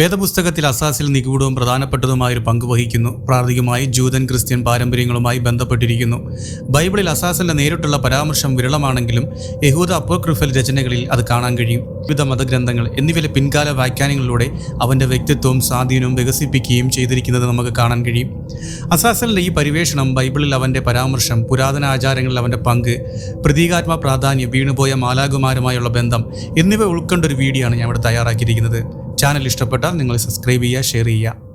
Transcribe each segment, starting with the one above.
വേദപുസ്തകത്തിൽ അസാസിൽ നിഗൂഢവും പ്രധാനപ്പെട്ടതുമായ ഒരു പങ്ക് വഹിക്കുന്നു. പ്രാഥമികമായി ജൂതൻ ക്രിസ്ത്യൻ പാരമ്പര്യങ്ങളുമായി ബന്ധപ്പെട്ടിരിക്കുന്നു. ബൈബിളിൽ അസാസിന്റെ നേരിട്ടുള്ള പരാമർശം വിരളമാണെങ്കിലും യഹൂദ അപ്പോക്രിഫൽ രചനകളിൽ അത് കാണാൻ കഴിയും. വിവിധ മതഗ്രന്ഥങ്ങൾ എന്നിവയിലെ പിൻകാല വ്യാഖ്യാനങ്ങളിലൂടെ അവന്റെ വ്യക്തിത്വവും സ്വാധീനവും വികസിപ്പിക്കുകയും ചെയ്തിരിക്കുന്നത് നമുക്ക് കാണാൻ കഴിയും. അസാസലിന്റെ ഈ പരിവേഷണം ബൈബിളിൽ അവന്റെ പരാമർശം പുരാതന ആചാരങ്ങളിൽ അവന്റെ പങ്ക് പ്രതീകാത്മ പ്രാധാന്യം വീണുപോയ മാലാകുമാരുമായുള്ള ബന്ധം എന്നിവ ഉൾക്കൊണ്ടൊരു വീഡിയോ ആണ് ഞാൻ ഇവിടെ തയ്യാറാക്കിയിരിക്കുന്നത്. ചാനൽ ഇഷ്ടപ്പെട്ടാൽ നിങ്ങൾ സബ്സ്ക്രൈബ് ചെയ്യുക ഷെയർ ചെയ്യുക.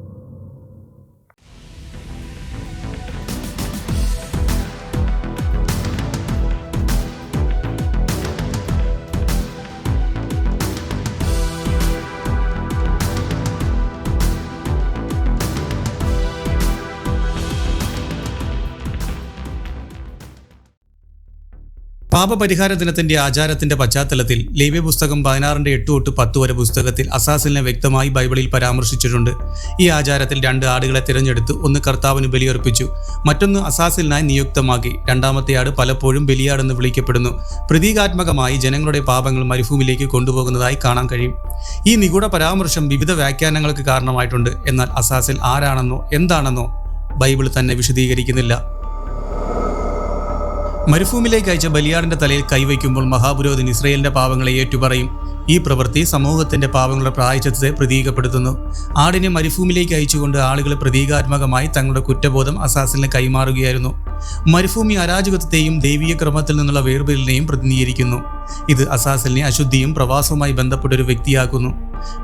പാപപരിഹാര ദിനത്തിന്റെ ആചാരത്തിന്റെ പശ്ചാത്തലത്തിൽ ലേവ്യ പുസ്തകം പതിനാറിന്റെ എട്ട് തൊട്ട് പത്ത് വരെ പുസ്തകത്തിൽ അസാസിലിനെ വ്യക്തമായി ബൈബിളിൽ പരാമർശിച്ചിട്ടുണ്ട്. ഈ ആചാരത്തിൽ രണ്ട് ആടുകളെ തിരഞ്ഞെടുത്ത് ഒന്ന് കർത്താവിന് ബലിയർപ്പിച്ചു മറ്റൊന്ന് അസാസിലിനായി നിയുക്തമാക്കി. രണ്ടാമത്തെ ആട് പലപ്പോഴും ബലിയാടെന്ന് വിളിക്കപ്പെടുന്നു. പ്രതീകാത്മകമായി ജനങ്ങളുടെ പാപങ്ങൾ മരുഭൂമിയിലേക്ക് കൊണ്ടുപോകുന്നതായി കാണാൻ കഴിയും. ഈ നിഗൂഢ പരാമർശം വിവിധ വ്യാഖ്യാനങ്ങൾക്ക് കാരണമായിട്ടുണ്ട്. എന്നാൽ അസാസിൽ ആരാണെന്നോ എന്താണെന്നോ ബൈബിൾ തന്നെ വിശദീകരിക്കുന്നില്ല. മരുഭൂമിയിലേക്ക് അയച്ച ബലിയാടിന്റെ തലയിൽ കൈവയ്ക്കുമ്പോൾ മഹാപുരോഹിതൻ ഇസ്രയേലിന്റെ പാവങ്ങളെ ഏറ്റുപറയും. ഈ പ്രവൃത്തി സമൂഹത്തിന്റെ പാവങ്ങളുടെ പ്രായച്ചത്തെ പ്രതീകപ്പെടുത്തുന്നു. ആടിനെ മരുഭൂമിയിലേക്ക് അയച്ചുകൊണ്ട് ആളുകൾ പ്രതീകാത്മകമായി തങ്ങളുടെ കുറ്റബോധം അസാസിലിന് കൈമാറുകയായിരുന്നു. മരുഭൂമി അരാജകത്വത്തെയും ദൈവീയ ക്രമത്തിൽ നിന്നുള്ള വേർപിരലിനെയും പ്രതിനിധീകരിക്കുന്നു. ഇത് അസാസിലിനെ അശുദ്ധിയും പ്രവാസവുമായി ബന്ധപ്പെട്ട ഒരു വ്യക്തിയാക്കുന്നു.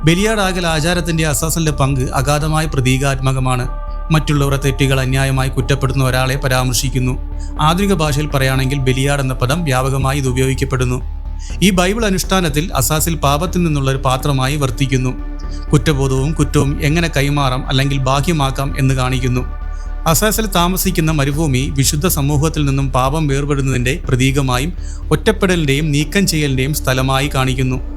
ബലിയാടാകൽ ആചാരത്തിന്റെ അസാസലിന്റെ പങ്ക് അഗാധമായ പ്രതീകാത്മകമാണ്. മറ്റുള്ളവരുടെ തെറ്റുകൾ അന്യായമായി കുറ്റപ്പെടുന്ന ഒരാളെ പരാമർശിക്കുന്നു. ആധുനിക ഭാഷയിൽ പറയുകയാണെങ്കിൽ ബലിയാട് എന്ന പദം വ്യാപകമായി ഇത് ഉപയോഗിക്കപ്പെടുന്നു. ഈ ബൈബിൾ അനുഷ്ഠാനത്തിൽ അസാസിൽ പാപത്തിൽ നിന്നുള്ള ഒരു പാത്രമായി വർത്തിക്കുന്നു. കുറ്റബോധവും കുറ്റവും എങ്ങനെ കൈമാറാം അല്ലെങ്കിൽ ബാഹ്യമാക്കാം എന്ന് കാണിക്കുന്നു. അസാസിൽ താമസിക്കുന്ന മരുഭൂമി വിശുദ്ധ സമൂഹത്തിൽ നിന്നും പാപം വേർപെടുന്നതിന്റെ പ്രതീകമായും ഒറ്റപ്പെടലിന്റെയും നീക്കം ചെയ്യലിന്റെയും സ്ഥലമായി കാണിക്കുന്നു.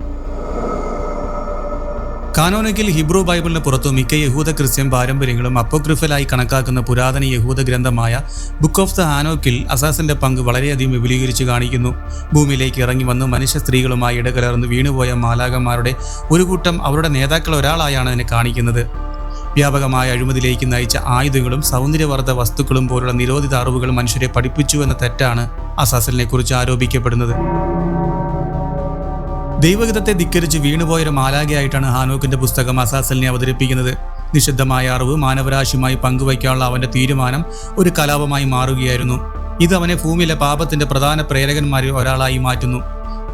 കാനോനിക്കൽ ഹിബ്രു ബൈബിളിന് പുറത്തു മിക്ക യഹൂദ ക്രിസ്ത്യൻ പാരമ്പര്യങ്ങളും അപ്പോക്രിഫലായി കണക്കാക്കുന്ന പുരാതന യഹൂദ ഗ്രന്ഥമായ ബുക്ക് ഓഫ് ദ ഹാനോക്കിൽ അസാസിന്റെ പങ്ക് വളരെയധികം വിപുലീകരിച്ച് കാണിക്കുന്നു. ഭൂമിയിലേക്ക് ഇറങ്ങി വന്ന് മനുഷ്യ സ്ത്രീകളുമായി ഇടകലർന്ന് വീണുപോയ മാലാകന്മാരുടെ ഒരു കൂട്ടം അവരുടെ നേതാക്കൾ ഒരാളായാണ് അതിനെ കാണിക്കുന്നത്. വ്യാപകമായ അഴിമതിയിലേക്ക് നയിച്ച ആയുധങ്ങളും സൗന്ദര്യവർദ്ധ വസ്തുക്കളും പോലുള്ള നിരോധിത അറിവുകൾ മനുഷ്യരെ പഠിപ്പിച്ചു എന്ന തെറ്റാണ് അസാസലിനെ കുറിച്ച് ആരോപിക്കപ്പെടുന്നത്. ദൈവഗീതത്തെ ധിക്കരിച്ച് വീണുപോയൊരു മാലാഖയായിട്ടാണ് ഹാനോക്കിന്റെ പുസ്തകം അസാസലിനെ അവതരിപ്പിക്കുന്നത്. നിഷിദ്ധമായ അറിവ് മാനവരാശിയുമായി പങ്കുവയ്ക്കാനുള്ള അവന്റെ തീരുമാനം ഒരു കലാപമായി മാറുകയായിരുന്നു. ഇത് അവനെ ഭൂമിയിലെ പാപത്തിന്റെ പ്രധാന പ്രേരകന്മാരിൽ ഒരാളായി മാറ്റുന്നു.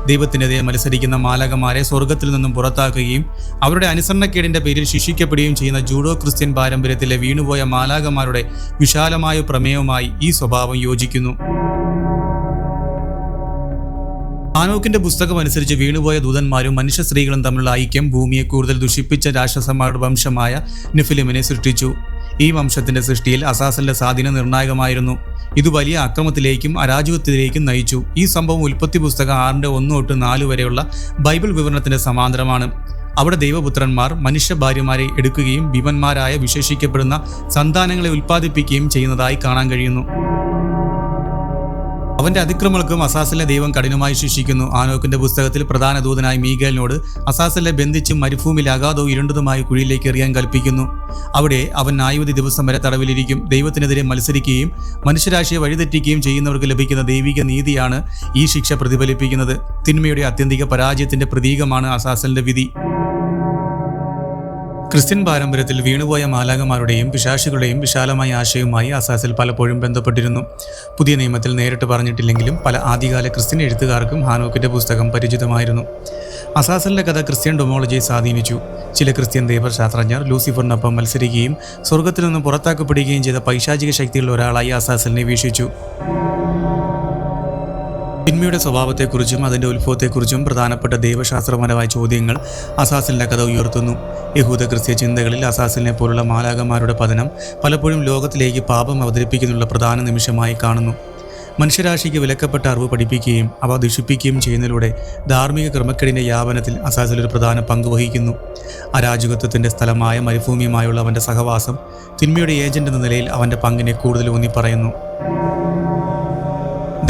ദൈവത്തിനെതിരെ മത്സരിക്കുന്ന മാലകമാരെ സ്വർഗത്തിൽ നിന്നും പുറത്താക്കുകയും അവരുടെ അനുസരണക്കേടിന്റെ പേരിൽ ശിക്ഷിക്കപ്പെടുകയും ചെയ്യുന്ന ജൂഡോ ക്രിസ്ത്യൻ പാരമ്പര്യത്തിലെ വീണുപോയ മാലാകമാരുടെ വിശാലമായ പ്രമേയവുമായി ഈ സ്വഭാവം യോജിക്കുന്നു. ആനോക്കിന്റെ പുസ്തകം അനുസരിച്ച് വീണുപോയ ദൂതന്മാരും മനുഷ്യ സ്ത്രീകളും തമ്മിലുള്ള ഐക്യം ഭൂമിയെ കൂടുതൽ ദുഷിപ്പിച്ച രാക്ഷസന്മാരുടെ വംശമായ നിഫിലിമിനെ സൃഷ്ടിച്ചു. ഈ വംശത്തിന്റെ സൃഷ്ടിയിൽ അസാസലിന്റെ സ്വാധീനം നിർണായകമായിരുന്നു. ഇത് വലിയ അക്രമത്തിലേക്കും അരാജകത്തിലേക്കും നയിച്ചു. ഈ സംഭവം ഉൽപ്പത്തി പുസ്തകം ആറിന്റെ ഒന്ന് തൊട്ട് നാല് വരെയുള്ള ബൈബിൾ വിവരണത്തിന്റെ സമാന്തരമാണ്. അവിടെ ദൈവപുത്രന്മാർ മനുഷ്യ ഭാര്യമാരെ എടുക്കുകയും ഭീമന്മാരായ വിശേഷിക്കപ്പെടുന്ന സന്താനങ്ങളെ ഉൽപ്പാദിപ്പിക്കുകയും ചെയ്യുന്നതായി കാണാൻ കഴിയുന്നു. അവന്റെ അതിക്രമങ്ങൾക്കും അസാസിലെ ദൈവം കഠിനമായി ശിക്ഷിക്കുന്നു. ആനോക്കിന്റെ പുസ്തകത്തിൽ പ്രധാന ദൂതനായ മീഗേലിനോട് അസാസിലെ ബന്ധിച്ചും മരുഭൂമിയിൽ അഗാധവും ഇരുണ്ടതുമായ കുഴിയിലേക്ക് എറിയാൻ കൽപ്പിക്കുന്നു. അവിടെ അവൻ ആയുധ ദിവസം വരെ തടവിലിരിക്കും. ദൈവത്തിനെതിരെ മത്സരിക്കുകയും മനുഷ്യരാശിയെ വഴിതെറ്റിക്കുകയും ചെയ്യുന്നവർക്ക് ലഭിക്കുന്ന ദൈവിക നീതിയാണ് ഈ ശിക്ഷ പ്രതിഫലിപ്പിക്കുന്നത്. തിന്മയുടെ അത്യന്തിക പരാജയത്തിന്റെ പ്രതീകമാണ് അസാസലിന്റെ വിധി. ക്രിസ്ത്യൻ പാരമ്പര്യത്തിൽ വീണുപോയ മാലാകമാരുടെയും പിശാശുകളുടെയും വിശാലമായ ആശയവുമായി അസാസിൽ പലപ്പോഴും ബന്ധപ്പെട്ടിരുന്നു. പുതിയ നിയമത്തിൽ നേരിട്ട് പറഞ്ഞിട്ടില്ലെങ്കിലും പല ആദ്യകാല ക്രിസ്ത്യൻ എഴുത്തുകാർക്കും ഹാനോക്കിന്റെ പുസ്തകം പരിചിതമായിരുന്നു. അസാസലിന്റെ കഥ ക്രിസ്ത്യൻ ഡൊമോളജിയെ സ്വാധീനിച്ചു. ചില ക്രിസ്ത്യൻ ദൈവശാസ്ത്രജ്ഞർ ലൂസിഫറിനൊപ്പം മത്സരിക്കുകയും സ്വർഗത്തിൽ നിന്ന് പുറത്താക്കപ്പെടുകയും ചെയ്ത പൈശാചിക ശക്തികളിൽ ഒരാളായി അസാസലിനെ വീക്ഷിച്ചു. തിന്മയുടെ സ്വഭാവത്തെക്കുറിച്ചും അതിന്റെ ഉത്ഭവത്തെക്കുറിച്ചും പ്രധാനപ്പെട്ട ദൈവശാസ്ത്രപരമായ ചോദ്യങ്ങൾ അസാസിലിന്റെ കഥ ഉയർത്തുന്നു. യഹൂദ ക്രിസ്ത്യ ചിന്തകളിൽ അസാസിലിനെ പോലുള്ള മാലാകന്മാരുടെ പതനം പലപ്പോഴും ലോകത്തിലേക്ക് പാപം അവതരിപ്പിക്കുന്നുള്ള പ്രധാന നിമിഷമായി കാണുന്നു. മനുഷ്യരാശിക്ക് വിലക്കപ്പെട്ട അറിവ് പഠിപ്പിക്കുകയും അവ ദുഷിപ്പിക്കുകയും ചെയ്യുന്നതിലൂടെ ധാർമ്മിക ക്രമക്കേടിന്റെ യാപനത്തിൽ അസാസിൽ ഒരു പ്രധാന പങ്ക് വഹിക്കുന്നു. അരാജകത്വത്തിന്റെ സ്ഥലമായ മരുഭൂമിയുമായുള്ള അവന്റെ സഹവാസം തിന്മയുടെ ഏജന്റ് എന്ന നിലയിൽ അവന്റെ പങ്കിനെ കൂടുതൽ ഊന്നി പറയുന്നു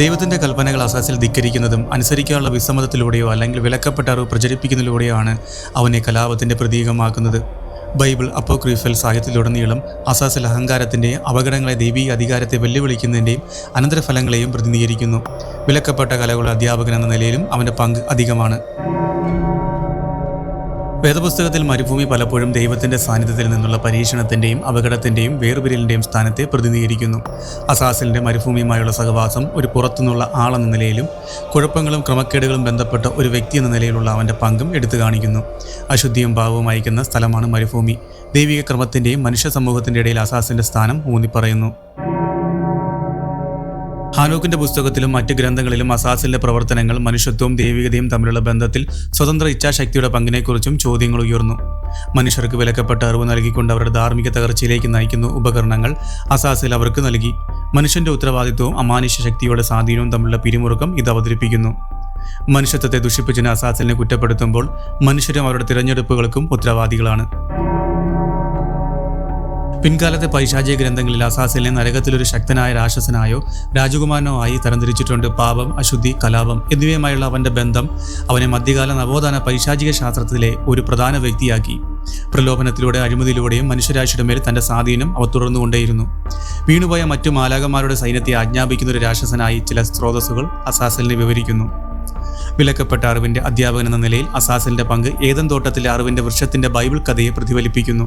ദൈവത്തിന്റെ കൽപ്പനകൾ അസാസിൽ ധിക്കരിക്കുന്നതും അനുസരിക്കാനുള്ള വിസമ്മതത്തിലൂടെയോ അല്ലെങ്കിൽ വിലക്കപ്പെട്ട അറിവ് പ്രചരിപ്പിക്കുന്നതിലൂടെയോ ആണ് അവനെ കലാപത്തിന്റെ പ്രതീകമാക്കുന്നത്. ബൈബിൾ അപ്പോക്രീഫൽ സാഹിത്യത്തിലുടനീളം അസാസിൽ അഹങ്കാരത്തിന്റെയും അപകടങ്ങളെ ദൈവീക അധികാരത്തെ വെല്ലുവിളിക്കുന്നതിന്റെയും അനന്തരഫലങ്ങളെയും പ്രതിനിധീകരിക്കുന്നു. വിലക്കപ്പെട്ട കലകളുടെ അധ്യാപകൻ എന്ന നിലയിലും അവന്റെ പങ്ക് അധികമാണ്. വേദപുസ്തകത്തിൽ മരുഭൂമി പലപ്പോഴും ദൈവത്തിന്റെ സാന്നിധ്യത്തിൽ നിന്നുള്ള പരീക്ഷണത്തിന്റെയും അപകടത്തിന്റെയും വേർപിരലിന്റെയും സ്ഥാനത്തെ പ്രതിനിധീകരിക്കുന്നു. അസാസിലിന്റെ മരുഭൂമിയുമായുള്ള സഹവാസം ഒരു പുറത്തുനിന്നുള്ള ആളെന്ന നിലയിലും കുഴപ്പങ്ങളും ക്രമക്കേടുകളും ബന്ധപ്പെട്ട ഒരു വ്യക്തി എന്ന നിലയിലുള്ള അവന്റെ പങ്കും എടുത്തു കാണിക്കുന്നു അശുദ്ധിയും ഭാവവും അയക്കുന്ന സ്ഥലമാണ് മരുഭൂമി. ദൈവിക ക്രമത്തിന്റെയും മനുഷ്യ സമൂഹത്തിന്റെ ഇടയിൽ അസാസിന്റെ സ്ഥാനം ഊന്നിപ്പറയുന്നു. ഹാനോക്കിന്റെ പുസ്തകത്തിലും മറ്റ് ഗ്രന്ഥങ്ങളിലും അസാസിന്റെ പ്രവർത്തനങ്ങൾ മനുഷ്യത്വവും ദൈവികതയും തമ്മിലുള്ള ബന്ധത്തിൽ സ്വതന്ത്ര ഇച്ഛാശക്തിയുടെ പങ്കിനെക്കുറിച്ചും ചോദ്യങ്ങൾ ഉയർന്നു. മനുഷ്യർക്ക് വിലക്കപ്പെട്ട അറിവ് നൽകിക്കൊണ്ട് അവരുടെ ധാർമ്മിക തകർച്ചയിലേക്ക് നയിക്കുന്ന ഉപകരണങ്ങൾ അസാസിൽ അവർക്ക് നൽകി. മനുഷ്യന്റെ ഉത്തരവാദിത്വവും അമാനുഷ്യ ശക്തിയുടെ സ്വാധീനവും തമ്മിലുള്ള പിരിമുറുക്കം ഇത് അവതരിപ്പിക്കുന്നു. മനുഷ്യത്വത്തെ ദുഷിപ്പിച്ചതിന് അസാസിലിനെ കുറ്റപ്പെടുത്തുമ്പോൾ മനുഷ്യരും അവരുടെ തിരഞ്ഞെടുപ്പുകൾക്കും ഉത്തരവാദികളാണ്. പിൻകാലത്തെ പൈശാചിക ഗ്രന്ഥങ്ങളിൽ അസാസിലെ നരകത്തിലൊരു ശക്തനായ രാക്ഷസനായോ രാജകുമാരനോ ആയി തരംതിരിച്ചിട്ടുണ്ട് പാപം അശുദ്ധി കലാപം എന്നിവയുമായുള്ള അവന്റെ ബന്ധം അവനെ മധ്യകാല നവോത്ഥാന പൈശാചിക ശാസ്ത്രത്തിലെ ഒരു പ്രധാന വ്യക്തിയാക്കി. പ്രലോഭനത്തിലൂടെ അഴിമതിയിലൂടെയും മനുഷ്യരാശിയുടെ മേൽ തന്റെ സ്വാധീനം അവ തുടർന്നുകൊണ്ടേയിരുന്നു. വീണുപോയ മറ്റു മാലാകന്മാരുടെ സൈന്യത്തെ ആജ്ഞാപിക്കുന്ന ഒരു രാക്ഷസനായി ചില സ്രോതസ്സുകൾ അസാസലിനെ വിവരിക്കുന്നു. വിലക്കപ്പെട്ട അറിവിന്റെ അധ്യാപകൻ എന്ന നിലയിൽ അസാസലിന്റെ പങ്ക് ഏതൻ തോട്ടത്തിലെ അറിവിന്റെ വൃക്ഷത്തിന്റെ ബൈബിൾ കഥയെ പ്രതിഫലിപ്പിക്കുന്നു.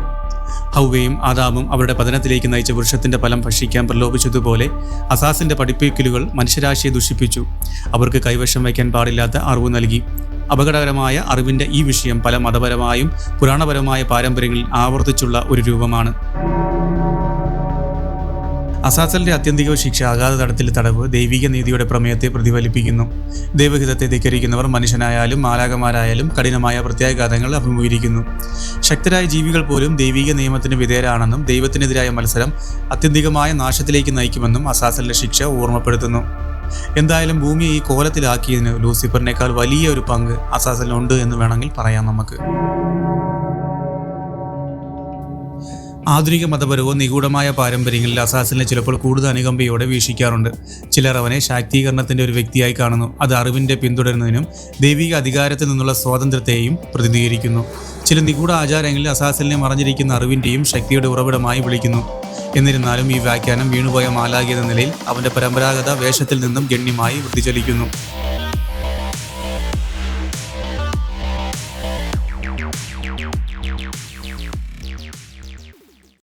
ഹൗവയും ആദാമും അവരുടെ പതനത്തിലേക്ക് നയിച്ച വൃക്ഷത്തിന്റെ ഫലം ഭക്ഷിക്കാൻ പ്രലോഭിച്ചതുപോലെ അസാസിന്റെ പഠിപ്പിക്കലുകൾ മനുഷ്യരാശിയെ ദുഷിപ്പിച്ചു. അവർക്ക് കൈവശം വയ്ക്കാൻ പാടില്ലാത്ത അറിവ് നൽകി. അപകടകരമായ അറിവിന്റെ ഈ വിഷയം പല മതപരമായും പുരാണപരമായ പാരമ്പര്യങ്ങളിൽ ആവർത്തിച്ചുള്ള ഒരു രൂപമാണ്. അസാസലിന്റെ അത്യന്തിക ശിക്ഷ അഗാധ തടത്തിൽ തടവ് ദൈവിക നീതിയുടെ പ്രമേയത്തെ പ്രതിഫലിപ്പിക്കുന്നു. ദൈവഹിതത്തെ ധിക്കരിക്കുന്നവർ മനുഷ്യനായാലും മാലാകമാരായാലും കഠിനമായ പ്രത്യാഘാതങ്ങൾ അഭിമുഖീകരിക്കുന്നു. ശക്തരായ ജീവികൾ പോലും ദൈവിക നിയമത്തിന് വിധേയരാണെന്നും ദൈവത്തിനെതിരായ മത്സരം അത്യന്തികമായ നാശത്തിലേക്ക് നയിക്കുമെന്നും അസാസലിന്റെ ശിക്ഷ ഓർമ്മപ്പെടുത്തുന്നു. എന്തായാലും ഭൂമിയെ ഈ കോലത്തിലാക്കിയതിന് ലൂസിഫറിനേക്കാൾ വലിയ ഒരു പങ്ക് അസാസലിനുണ്ട് എന്ന് വേണമെങ്കിൽ പറയാം നമുക്ക്. ആധുനിക മതപരവും നിഗൂഢമായ പാരമ്പര്യങ്ങളിൽ അസാസിനെ ചിലപ്പോൾ കൂടുതൽ അനുകമ്പയോടെ വീക്ഷിക്കാറുണ്ട്. ചിലർ അവനെ ശാക്തീകരണത്തിന്റെ ഒരു വ്യക്തിയായി കാണുന്നു. അത് അറിവിന്റെ പിന്തുടരുന്നതിനും ദൈവിക അധികാരത്തിൽ നിന്നുള്ള സ്വാതന്ത്ര്യത്തെയും പ്രതിനിധീകരിക്കുന്നു. ചില നിഗൂഢ ആചാരങ്ങളിൽ അസാസിലിനെ മറഞ്ഞിരിക്കുന്ന അറിവിന്റെയും ശക്തിയുടെ ഉറവിടമായി വിളിക്കുന്നു. എന്നിരുന്നാലും ഈ വ്യാഖ്യാനം വീണുപോയ എന്ന നിലയിൽ അവന്റെ പരമ്പരാഗത വേഷത്തിൽ നിന്നും ഗണ്യമായി വൃത്തിചലിക്കുന്നു.